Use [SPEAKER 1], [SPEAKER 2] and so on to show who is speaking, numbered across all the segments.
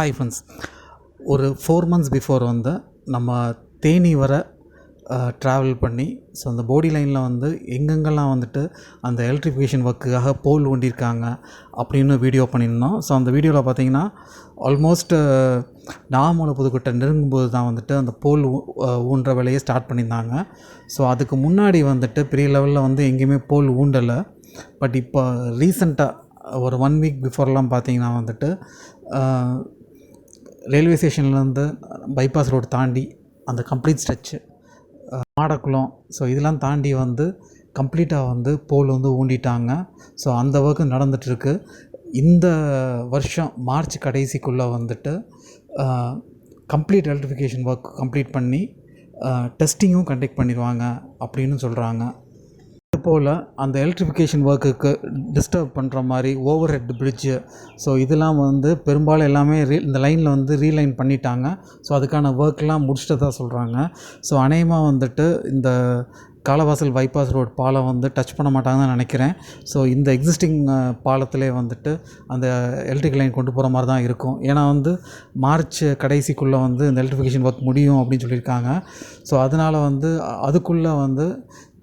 [SPEAKER 1] Hi friends ஒரு four months before வந்து நம்ம தேனி வர ட்ராவல் பண்ணி ஸோ அந்த போடி லைனில் வந்து எங்கெங்கெல்லாம் வந்துட்டு அந்த எலக்ட்ரிஃபிகேஷன் ஒர்க்குக்காக போல் ஒண்டியிருக்காங்க அப்படின்னு வீடியோ பண்ணியிருந்தோம். ஸோ அந்த வீடியோவில் பார்த்தீங்கன்னா ஆல்மோஸ்ட் நாமூல புதுக்கோட்டை நெருங்கும்போது தான் வந்துட்டு அந்த போல் ஊன்ற வேலையை ஸ்டார்ட் பண்ணியிருந்தாங்க. ஸோ அதுக்கு முன்னாடி வந்துட்டு பெரிய லெவலில் வந்து எங்கேயுமே போல் ஊண்டலை. பட் இப்போ ரீசண்டாக ஒரு ஒன் வீக் பிஃபோர்லாம் பார்த்தீங்கன்னா வந்துட்டு ரயில்வே ஸ்டேஷன்லேருந்து பைபாஸ் ரோடு தாண்டி அந்த கம்ப்ளீட் ஸ்ட்ரெச்சு மாடக்குளம். ஸோ இதெல்லாம் தாண்டி வந்து கம்ப்ளீட்டாக வந்து போல் வந்து ஊண்டிட்டாங்க. ஸோ அந்த ஒர்க்கு நடந்துகிட்ருக்கு இந்த வருஷம் மார்ச் கடைசிக்குள்ளே வந்துட்டு கம்ப்ளீட் எலக்ட்ரிஃபிகேஷன் ஒர்க் கம்ப்ளீட் பண்ணி டெஸ்டிங்கும் கண்டக்ட் பண்ணிடுவாங்க அப்படின்னு சொல்கிறாங்க போல் அந்த எலக்ட்ரிஃபிகேஷன் ஒர்க்குக்கு டிஸ்டர்ப் பண்ணுற மாதிரி ஓவர் ஹெட் பிரிட்ஜு ஸோ இதெல்லாம் வந்து பெரும்பாலும் எல்லாமே ரீ இந்த லைனில் வந்து ரீலைன் பண்ணிட்டாங்க. ஸோ அதுக்கான ஒர்க்லாம் முடிச்சிட்டதாக சொல்கிறாங்க ஸோ அநேகமாக வந்துட்டு இந்த காலவாசல் பைபாஸ் ரோட் பாலம் வந்து டச் பண்ண மாட்டாங்கன்னு நினைக்கிறேன். ஸோ இந்த எக்ஸிஸ்டிங் பாலத்திலே வந்துட்டு அந்த எலக்ட்ரிக் லைன் கொண்டு போகிற மாதிரி தான் இருக்கும். ஏன்னா வந்து மார்ச் கடைசிக்குள்ளே வந்து இந்த எலக்ட்ரிஃபிகேஷன் ஒர்க் முடியும் அப்படின்னு சொல்லியிருக்காங்க. ஸோ அதனால் வந்து அதுக்குள்ளே வந்து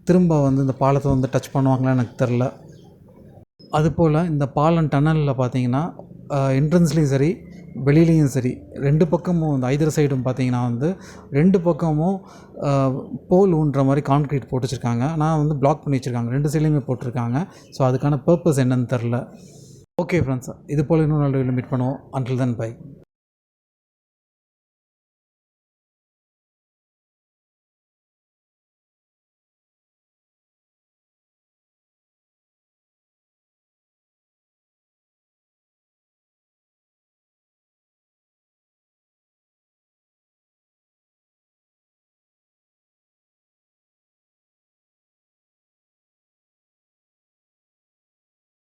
[SPEAKER 1] திரும்ப வந்து இந்த பாலத்தை வந்து டச் பண்ணுவாங்களான்னு எனக்கு தெரில. அதுபோல் இந்த பாலம் டன்னலில் பார்த்தீங்கன்னா என்ட்ரன்ஸ்லேயும் சரி வெளியிலையும் சரி ரெண்டு பக்கமும் இந்த ஐதர் சைடும் பார்த்தீங்கன்னா வந்து ரெண்டு பக்கமும் போல் ஊன்ற மாதிரி கான்க்ரீட் போட்டு வச்சுருக்காங்க. ஆனால் வந்து பிளாக் பண்ணி வச்சுருக்காங்க. ரெண்டு சைட்லேயுமே போட்டிருக்காங்க. ஸோ அதுக்கான பர்பஸ் என்னன்னு தெரில. ஓகே ஃப்ரெண்ட்ஸ் இது போல் இன்னும் நல்ல மீட் பண்ணுவோம். Until then by